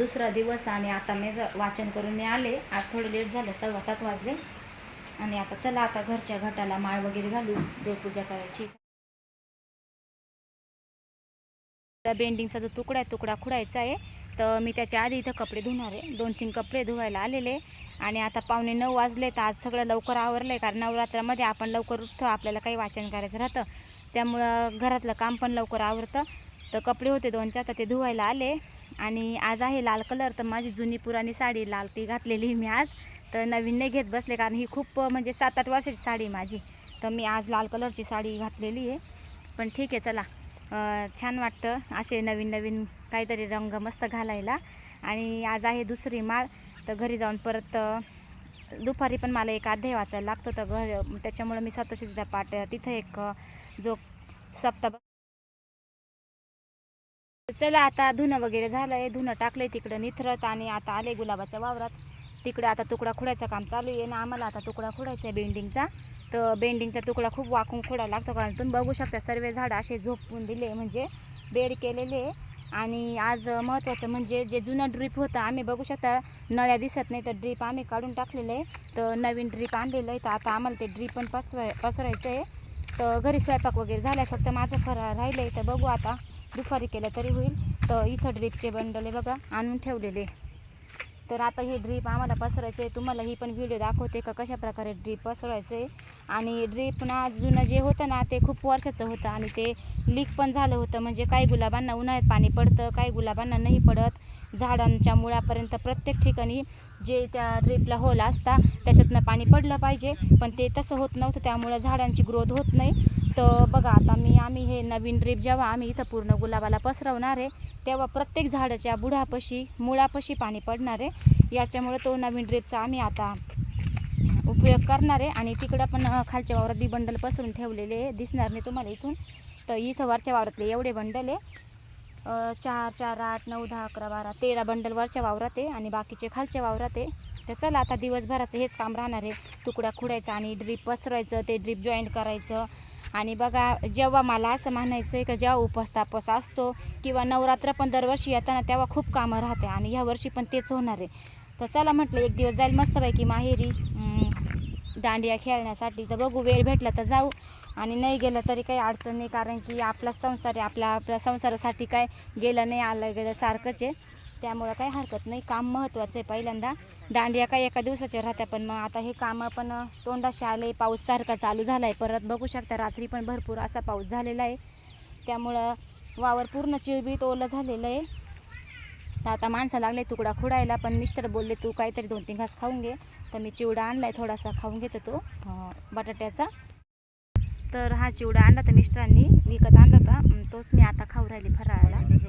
दुसरा दिवस आणि आता मी वाचन करून मी आले. आज थोडं लेट झालं सव्वा सात वाजले. आणि आता चला आता घरच्या घटाला माळ वगैरे घालू देवपूजा करायची. त्या बेंडिंगचा जो तुकडा आहे तुकडा खुडायचा आहे. तर मी त्याच्या आधी इथं कपडे धुणार आहे. दोन तीन कपडे धुवायला आलेले आणि आता पावणे नऊ वाजले तर आज सगळं लवकर आवरलं आहे कारण नवरात्रामध्ये आपण लवकर उठतो आपल्याला काही वाचन करायचं राहतं. त्यामुळं घरातलं काम पण लवकर आवरतं. तर कपडे होते दोन चार तर ते धुवायला आले. आणि आज आहे लाल कलर तर माझी जुनी पुराणी साडी लाल ती घातलेली मी आज. तर नवीन नाही घेत बसले कारण ही खूप म्हणजे सात आठ वर्षाची साडी माझी. तर मी आज लाल कलरची साडी घातलेली आहे. पण ठीक आहे चला. छान वाटतं असे नवीन नवीन काहीतरी रंग मस्त घालायला. आणि आज आहे दुसरी माळ तर घरी जाऊन परत दुपारी पण मला एक अध्याय वाचायला लागतो. तर घर त्याच्यामुळं मी सप्तशतीचा पाठ तिथं एक जो सप्ताह चला आता धुणं वगैरे झालं आहे धुणं टाकलं आहे तिकडं निथरत आणि आता आले गुलाबाच्या वावरात. तिकडे आता तुकडा खुडायचं काम चालू आहे ना आम्हाला आता तुकडा खुडायचा आहे बेंडिंगचा. तर बेंडिंगचा तुकडा खूप वाकून खोडायला लागतो कारण तुम्ही बघू शकता सर्व झाडं असे झोपून दिले म्हणजे बेड केलेले आणि आज महत्त्वाचं म्हणजे जे जुनं ड्रीप होतं आम्ही बघू शकता नळ्या दिसत नाही तर ड्रीप आम्ही काढून टाकलेलं आहे. तर नवीन ड्रीप आणलेलं आहे. तर आता आम्हाला ते ड्रीप पण पसराय पसरायचं आहे. तर घरी स्वयंपाक वगैरे झाला आहे फक्त माझं फराळ राहिलं आहे तर बघू आता दुपारी केलं तरी होईल. तर इथं ड्रीपचे बंडल आहे बघा आणून ठेवलेले. तर आता हे ड्रीप आम्हाला पसरायचं आहे तुम्हाला ही पण व्हिडिओ दाखवते का कशा प्रकारे ड्रीप पसरायचं आहे आणि ड्रीप ना जुनं जे होतं ना ते खूप वर्षाचं होतं आणि ते लीक पण झालं होतं. म्हणजे काही गुलाबांना उन्हाळ्यात पाणी पडतं काही गुलाबांना नाही पडत. झाडांच्या मुळापर्यंत प्रत्येक ठिकाणी जे त्या ड्रीपला होल असता त्याच्यातनं पाणी पडलं पाहिजे. पण ते तसं होत नव्हतं. त्यामुळं झाडांची ग्रोथ होत नाही. तर बघा आता मी आम्ही हे नवीन ड्रीप जेव्हा आम्ही इथं पूर्ण गुलाबाला पसरवणार आहे तेव्हा प्रत्येक झाडाच्या बुढापशी मुळापाशी पाणी पडणार आहे. याच्यामुळे तो नवीन ड्रीपचा आम्ही आता उपयोग करणार आहे. आणि तिकडं पण खालच्या वावरात बी बंडल पसरून ठेवलेले दिसणार नाही तुम्हाला इथून. तर इथं वरच्या वावरातले एवढे बंडल आहे. चार चार आठ नऊ दहा अकरा बारा तेरा बंडल वरच्या वावरात आहे. आणि बाकीचे खालच्या वावरात आहे. तर चला आता दिवसभराचं हेच काम राहणार आहे. तुकडा खुडायचा आणि ड्रीप पसरायचं ते ड्रीप जॉईंट करायचं. आणि बघा जेव्हा मला असं म्हणायचं आहे का जेव्हा उपास तापास असतो किंवा नवरात्र पण दरवर्षी येताना तेव्हा खूप कामं राहते आणि ह्या वर्षी पण तेच होणार आहे. तर चला म्हटलं एक दिवस जाईल मस्तपैकी माहेरी दांडिया खेळण्यासाठी. तर बघू वेळ भेटला तर जाऊ. आणि नाही गेलं तरी काही अडचण नाही कारण की आपला संसार आहे आपल्या आपल्या संसारासाठी काय गेलं नाही आलं गेलं सारखंच आहे. त्यामुळं काही हरकत नाही. काम महत्त्वाचं आहे पहिल्यांदा. दांडिया काय एका दिवसाच्या राहत्या पण मग आता हे कामं पण तोंडाशी आले पाऊस सारखा चालू झाला आहे परत बघू शकता रात्री पण भरपूर असा पाऊस झालेला आहे. त्यामुळं वावर पूर्ण चिळबीत ओलं झालेलं आहे. तर आता माणसं लागले तुकडा खुडायला पण मिस्टर बोलले तू काहीतरी दोन तीन घास खाऊन घे. तर मी चिवडा आणलाय थोडासा खाऊन घेतो तो बटाट्याचा. तर हा चिवडा आणला तर मिस्टरांनी विकत आणला होता. तोच मी आता खाऊ राहिली फराळाला.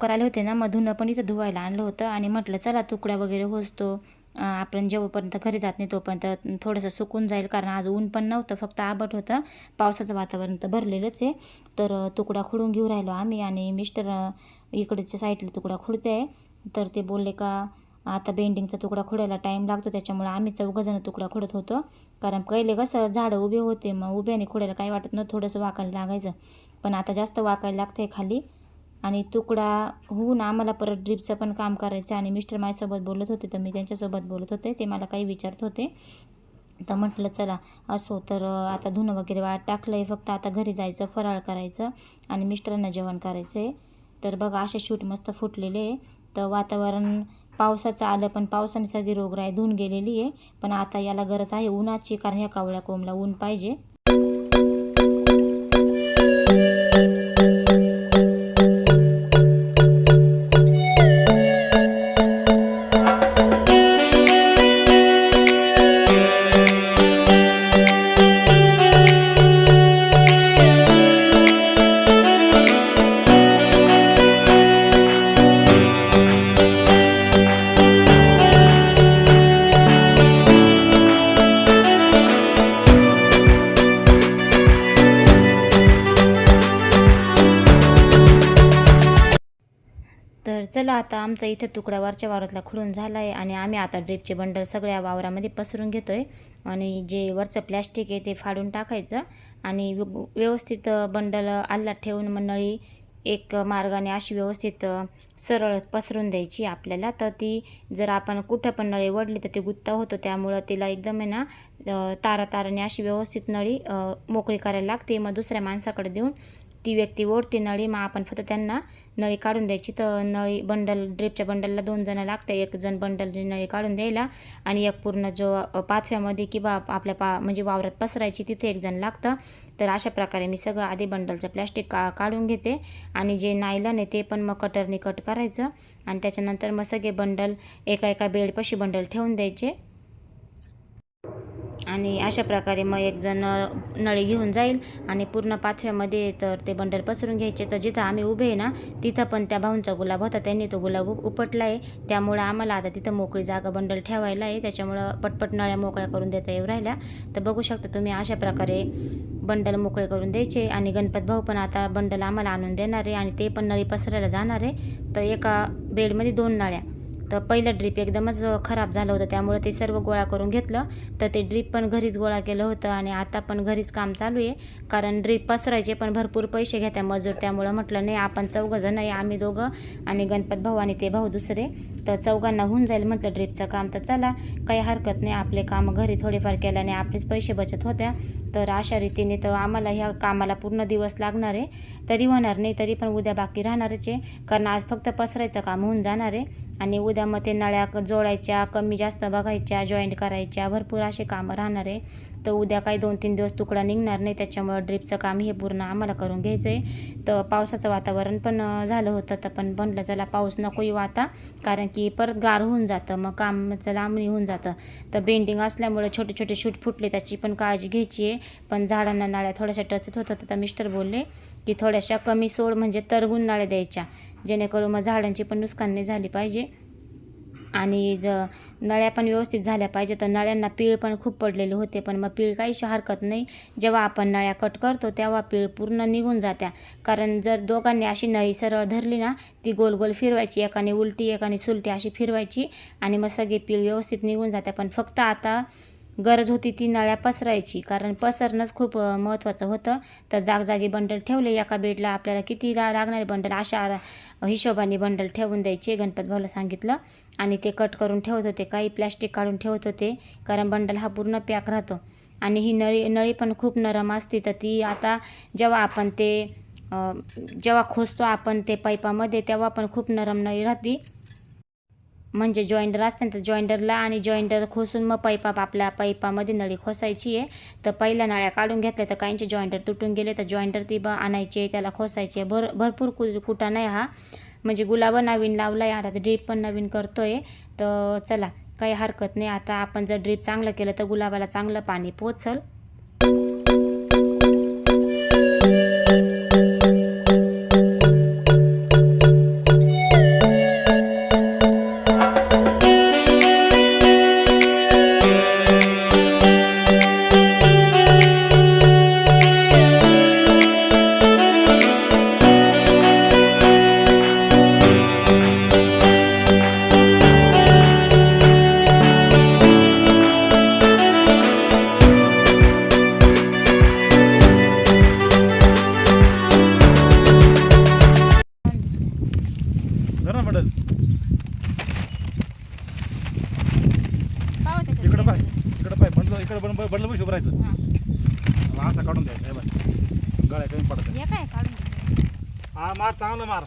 लवकर आले होते ना मग धुणं पण इथं धुवायला आणलं होतं आणि म्हटलं चला तुकडा वगैरे होसतो. आपण जेव्हापर्यंत घरी जात नाही तोपर्यंत थोडंसं सुकून जाईल. कारण आज ऊन पण नव्हतं फक्त आबट होतं. पावसाचं वातावरण तर भरलेलंच आहे. तर तुकडा खुडून घेऊ राहिलो आम्ही आणि मिस्टर इकडच्या साईडला तुकडा खुडते आहे. तर ते बोलले का आता बेंडिंगचा तुकडा खुडायला टाईम लागतो त्याच्यामुळे आम्ही चौघंजणं तुकडा खुडत होतो. कारण पहिले कसं झाडं उभे होते मग उभ्याने खुडायला काही वाटत नव्हतं थोडंसं वाकायला लागायचं. पण आता जास्त वाकायला लागतं आहे खाली. आणि तुकडा होऊन आम्हाला परत ड्रीपचं पण काम करायचं आणि मिस्टर माझ्यासोबत बोलत होते तर मी त्यांच्यासोबत बोलत होते ते मला काही विचारत होते. तर म्हटलं चला असो तर आता धुणं वगैरे वाट टाकलं आहे फक्त आता घरी जायचं फराळ करायचं आणि मिस्टरांना जेवण करायचं आहे तर बघा असे शूट मस्त फुटलेले आहे. तर वातावरण पावसाचं आलं पण पावसाने सगळी रोगराई धुवून गेलेली आहे. पण आता याला गरज आहे उन्हाची कारण ह्या कावळ्या कोंबला ऊन पाहिजे. आता आमचा इथं तुकडा वरच्या वावरातला खुडून झाला आहे आणि आम्ही आता ड्रिपचे बंडल सगळ्या वावरामध्ये पसरून घेतो आहे आणि जे वरचं प्लॅस्टिक आहे ते फाडून टाकायचं. आणि व्यवस्थित बंडल आल्लात ठेवून मग नळी एक मार्गाने अशी व्यवस्थित सरळ पसरून द्यायची आपल्याला. तर ती जर आपण कुठं पण नळी वडली तर ती गुत्ता होतो. त्यामुळं तिला एकदम आहे ना तारा ताराने अशी व्यवस्थित नळी मोकळी करायला लागते. मग दुसऱ्या माणसाकडे देऊन ती व्यक्ती ओढते नळी मग आपण फक्त त्यांना नळी काढून द्यायची. तर नळी बंडल ड्रिपच्या बंडलला दोन जणं लागते. एक जण बंडलची नळी काढून द्यायला आणि एक पूर्ण जो पाथव्यामध्ये किंवा आपल्या पा म्हणजे वावरात पसरायची तिथे एक जण लागतं. तर अशा प्रकारे मी सगळं आधी बंडलचं प्लॅस्टिक का काढून घेते आणि जे नायलन आहे ते पण मग कटरने कट करायचं आणि त्याच्यानंतर मग सगळे बंडल एका एका बेडपाशी बंडल ठेवून द्यायचे. आणि अशा प्रकारे मग एक जण नळी घेऊन जाईल आणि पूर्ण पाथव्यामध्ये तर ते बंडल पसरून घ्यायचे. तर जिथं आम्ही उभे आहे ना तिथं पण त्या भाऊंचा गुलाब होता. त्यांनी तो गुलाब उपटला आहे त्यामुळं आम्हाला आता तिथं मोकळी जागा बंडल ठेवायला आहे. त्याच्यामुळं पटपट नळ्या मोकळ्या करून देता येऊ राहिल्या. तर बघू शकता तुम्ही अशा प्रकारे बंडल मोकळे करून द्यायचे. आणि गणपत भाऊ पण आता बंडल आम्हाला आणून देणार आहे आणि ते पण नळी पसरायला जाणार आहे. तर एका बेडमध्ये दोन नळ्या. तर पहिलं ड्रीप एकदमच खराब झालं होतं. त्यामुळे ते सर्व गोळा करून घेतलं. तर ते ड्रीप पण घरीच गोळा केलं होतं आणि आता पण घरीच काम चालू आहे. कारण ड्रीप पसरायचे पण भरपूर पैसे घेत्या मजूर. त्यामुळं म्हटलं नाही आपण चौघंजण आहे आम्ही दोघं आणि गणपत भाऊ आणि ते भाऊ दुसरे. तर चौघांना होऊन जाईल म्हटलं ड्रीपचं काम. तर चला काही हरकत नाही. आपले काम घरी थोडेफार केल्याने आपलेच पैसे बचत होत्या. तर अशा रीतीने तर आम्हाला ह्या कामाला पूर्ण दिवस लागणार आहे. तरी होणार नाही तरी पण उद्या बाकी राहणारच आहे. कारण आज फक्त पसरायचं काम होऊन जाणार आहे आणि उद्या मग ते नळ्या जोडायच्या कमी जास्त बघायच्या जॉईंट करायच्या भरपूर असे कामं राहणार आहे. तर उद्या काही दोन तीन दिवस तुकडा निघणार नाही त्याच्यामुळं ड्रिपचं काम हे पूर्ण आम्हाला करून घ्यायचं आहे तर पावसाचं वातावरण पण झालं होतं तर पण म्हटलं चला पाऊस नको येऊ आता कारण की परत गार होऊन जातं मग कामाचं लांबणी होऊन जातं. तर बेंडिंग असल्यामुळे छोटे छोटे शूट फुटले त्याची पण काळजी घ्यायची आहे. पण झाडांना नाळ्या थोड्याशा टचत होतं तर मिस्टर बोलले की थोड्याशा कमी सोड म्हणजे तरगून नाळ्या द्यायच्या. जेणेकरून मग झाडांची पण नुकसान नाही झाली पाहिजे. आणि ज नळ्या पण व्यवस्थित झाल्या पाहिजे तर नळ्यांना पीळ पण खूप पडलेले होते पण मग पीळ काहीशी हरकत नाही. जेव्हा आपण नळ्या कट करतो तेव्हा पीळ पूर्ण निघून जात्या. कारण जर दोघांनी अशी नळी सरळ धरली ना ती गोल गोल फिरवायची एकाने उलटी एकाने सुलटी अशी फिरवायची. आणि मग सगळी पीळ व्यवस्थित निघून जात्या. पण फक्त आता गरज होती ती नळ्या पसरायची. कारण पसरणंच खूप महत्त्वाचं होतं. तर जागजागी बंडल ठेवले एका बेडला. आपल्याला किती लागणारे बंडल अशा हिशोबाने बंडल ठेवून द्यायचे गणपत भाऊला सांगितलं. आणि ते कट करून ठेवत होते. काही प्लॅस्टिक काढून ठेवत होते. कारण बंडल हा पूर्ण पॅक राहतो. आणि ही नळी नळी पण खूप नरम असते. तर ती आता जेव्हा आपण ते जेव्हा खोसतो आपण ते पाईपामध्ये तेव्हा पण खूप नरम नळी राहते. म्हणजे जॉईंडर असते ना तर जॉईंडरला आणि जॉईंडर खोसून मग पैपाप आपल्या पैपामध्ये नळी खोसायची आहे. तर पहिल्या नळ्या काढून घेतल्या तर काहींचे जॉईंडर तुटून गेले तर जॉईंडर ती बा आहे त्याला आहे. भर भरपूर कु कुटा नाही हा. म्हणजे गुलाबं नवीन लावला आहे आता ड्रीप पण नवीन करतो आहे तर चला काही हरकत नाही. आता आपण जर ड्रीप चांगलं केलं तर गुलाबाला चांगलं पाणी पोचल. मार चांगलं मार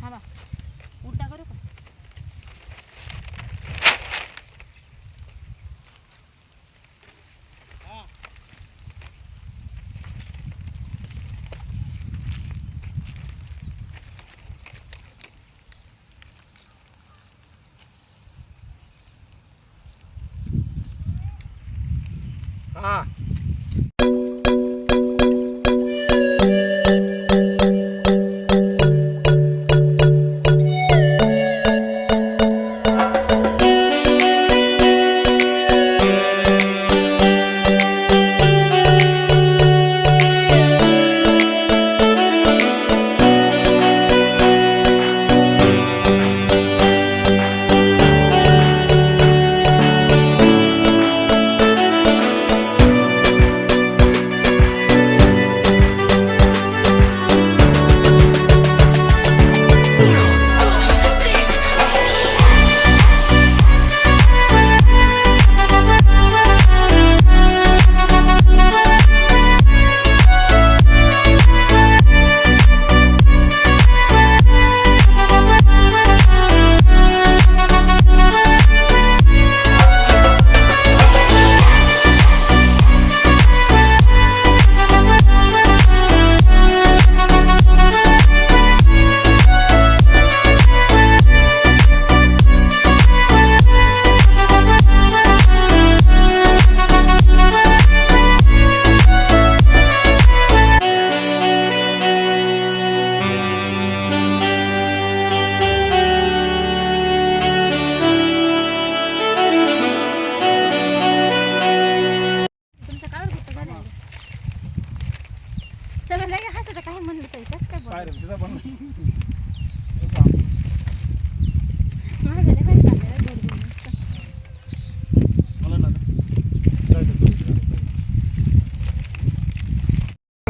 थांबा उलटा करू का हा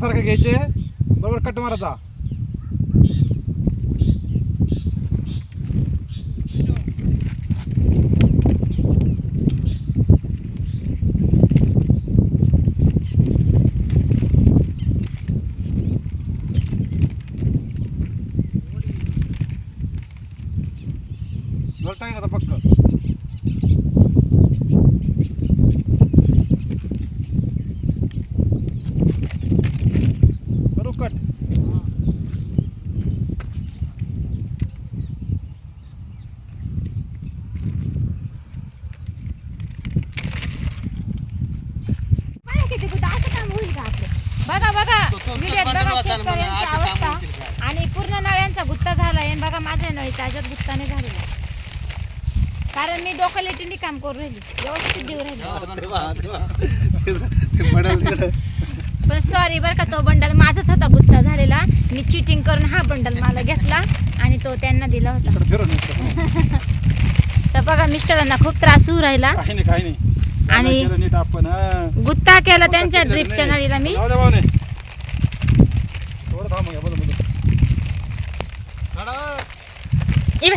सारखे घ्यायचे. बरोबर कट मारायचा टाक पक्क करू कट काय किती कुठं असं काम होईल का आपलं? बघा बघा व्हिडिओत बघा शेतकऱ्यांची अवस्था आणि पूर्ण नळ्यांचा गुत्ता झाला आणि बघा गुत्ता नाही झालेला कारण मी डोकलेटीने काम करू राहिली. व्यवस्थित देऊ राहिली. पण सॉरी बरं का तो बंडल माझाच होता गुत्ता झालेला. मी चिटिंग करून हा बंडल मला घेतला आणि तो त्यांना दिला होता. तर बघा मिस्टरांना खूप त्रास होऊ राहिला. आणि-. गुत्ता केला त्यांच्या ड्रिपच्या. नळीला मी. Y ve.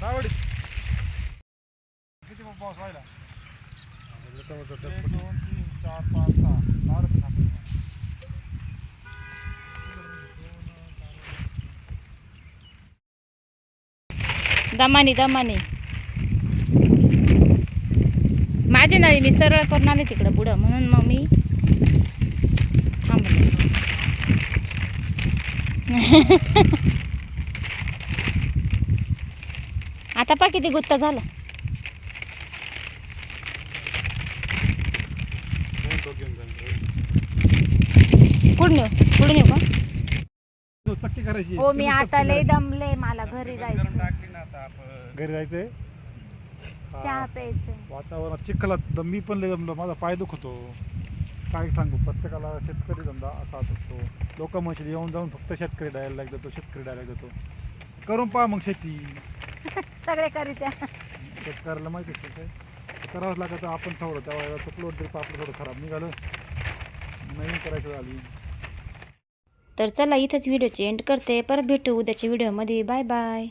जा वडीत किती पाऊस व्हायला? एक दोन तीन चार पाच सहा. रुपये थांबले. दमानी दमानी. माझे नळी मी सरळ करून आले तिकडं पुढं. म्हणून मग मी थांबले. आता पा किती गुत्ता झाला. पुढे पुढे नेऊ का? तो चक्की करायची. हो मी आता लय. दमले मला घरी जायचं घरी जायचंय? चहा प्यायचं वातावरणात चिखलात दम मी पण लय दमलो माझा पाय दुखतो काय सांगू प्रत्येकाला शेतकरी धंदा असाच असतो. लोक म्हणशील येऊन जाऊन फक्त शेतकरी डायलॉग देतो शेतकरी डायलॉग देतो करून पहा मग शेती. सगळे करीत्या. शेतकऱ्याला माहिती असतं काय? करावंच लागतं आपण थोडं त्यावेळेला चुकलो ड्रिप आपलं थोडं खराब निघालं. नवीन करायचं झाली. तर चला इथंच व्हिडिओची एंड करते. परत भेटू उद्याच्या व्हिडिओमध्ये. Bye bye